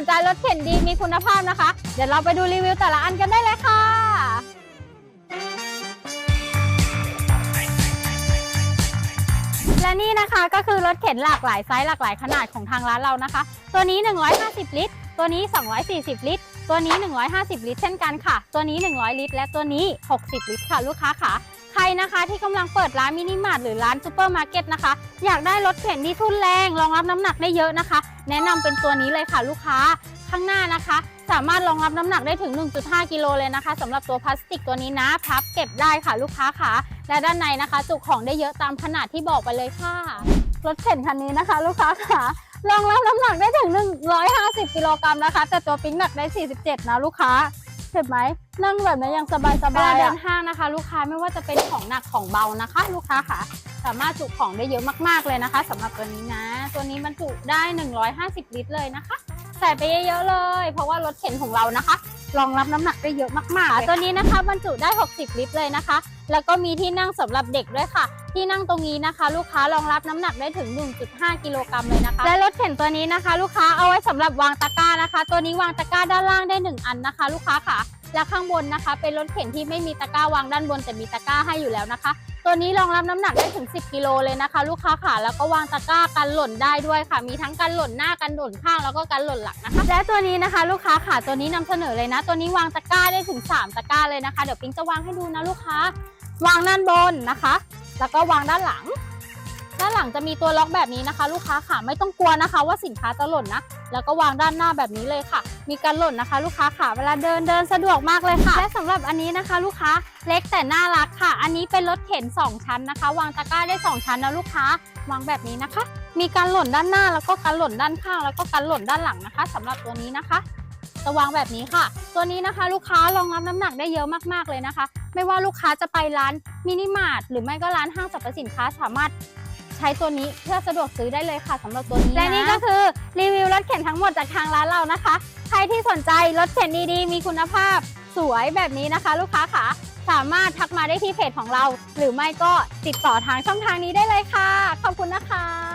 นใจรถเข็นดีมีคุณภาพนะคะ เดี๋ยวเราไปดูรีวิวแต่ละอันกันได้เลยค่ะ และนี่นะคะก็คือรถเข็นหลากหลายไซส์หลากหลายขนาดของทางร้านเรานะคะ ตัวนี้ 150 ลิตร ตัวนี้ 240 ลิตร ตัวนี้ 150 ลิตร เช่นกันค่ะ ตัวนี้ 100 ลิตร และตัวนี้ 60 ลิตรค่ะลูกค้าค่ะ รนะคะที่กำลังเปิดร้านมินิมาร์ทหรือร้านซูเปอร์มาร์เก็ตนะคะ อยากได้รถเข็นที่ทุนแรงรองรับน้ำหนักได้เยอะนะคะ แนะนำเป็นตัวนี้เลยค่ะลูกค้าข้างหน้านะคะ สามารถรองรับน้ำหนักได้ถึง 1.5 กิโลเลยนะคะสำหรับตัวพลาสติกตัวนี้นะพับเก็บได้ค่ะลูกค้าค่ะ และด้านในนะคะ จุของได้เยอะตามขนาดที่บอกไปเลยค่ะ รถเข็นคันนี้นะคะ ลูกค้าค่ะรองรับน้ำหนักได้ถึง 150 กิโลกรัมนะคะ แต่ตัวปิ๊งหนักได้ 47 นะลูกค้า เห็นไหมนั่งแบบนี้ยังสบายสบายเดินห้างนะคะ ลูกค้าไม่ว่าจะเป็นของหนักของเบานะคะ ลูกค้าค่ะสามารถจุของได้เยอะมากๆเลยนะคะสำหรับตัวนี้นะ ตัวนี้บรรจุได้ 150 ลิตรเลยนะคะ ใส่ไปเยอะๆเลย เพราะว่ารถเข็นของเรานะคะ รองรับน้ำหนักได้เยอะมากๆ ตัวนี้นะคะบรรจุได้ 60 ลิตรเลยนะคะ แล้วก็มีที่นั่งสำหรับเด็กด้วยค่ะ ที่นั่งตรงนี้นะคะ ลูกค้ารองรับน้ำหนักได้ถึง 1.5 กิโลกรัมเลยนะคะ และรถเข็นตัวนี้นะคะ ลูกค้าเอาไว้สำหรับวางตะกร้านะคะ ตัวนี้วางตะกร้าด้านล่างได้ 1 อันนะคะ ลูกค้าค่ะ และข้างบนนะคะ เป็นรถเข็นที่ไม่มีตะกร้าวางด้านบนแต่มีตะกร้าให้อยู่แล้วนะคะ ตัวนี้รองรับน้ำหนักได้ถึง 10 กิโลเลยนะคะ ลูกค้าค่ะแล้วก็วางตะกร้ากันหล่นได้ด้วยค่ะ มีทั้งกันหล่นหน้ากันหล่นข้างแล้วก็กันหล่นหลังนะคะ และตัวนี้นะคะ ลูกค้าค่ะตัวนี้นำเสนอเลยนะ ตัวนี้วางตะกร้าได้ถึง 3 ตะกร้าเลยนะคะเดี๋ยวปิ๊งจะวางให้ดูนะลูกค้า วางด้านบนนะคะ แล้วก็วางด้านหลังด้านหลังจะมีตัวล็อกแบบนี้นะคะ ลูกค้าค่ะไม่ต้องกลัวนะคะ ว่าสินค้าจะหล่นนะ แล้วก็วางด้านหน้าแบบนี้เลยค่ะ มีการหล่นนะคะ ลูกค้าค่ะเวลาเดินเดินสะดวกมากเลยค่ะ และสำหรับอันนี้นะคะ ลูกค้าเล็กแต่น่ารักค่ะ อันนี้เป็นรถเข็น 2 ชั้นนะคะ วางตะกร้าได้ 2 ชั้นนะลูกค้าวางแบบนี้นะคะ มีการหล่นด้านหน้าแล้วก็การหล่นด้านข้าง แล้วก็การหล่นด้านหลังนะคะสำหรับตัวนี้นะคะจะวางแบบนี้ค่ะ ตัวนี้นะคะ ลูกค้ารองรับน้ำหนักได้เยอะมากๆเลยนะคะ ไม่ว่าลูกค้าจะไปร้านมินิมาร์ทหรือไม่ก็ร้านห้างสรรพสินค้าสามารถใช้ตัวนี้เพื่อสะดวกซื้อได้เลยค่ะสำหรับตัวนี้และนี่ก็คือรีวิวรถเข็นทั้งหมดจากทางร้านเรานะคะ ใครที่สนใจรถเข็นดีๆ มีคุณภาพสวยแบบนี้นะคะ ลูกค้าค่ะสามารถทักมาได้ที่เพจของเรา หรือไม่ก็ติดต่อทางช่องทางนี้ได้เลยค่ะ ขอบคุณนะคะ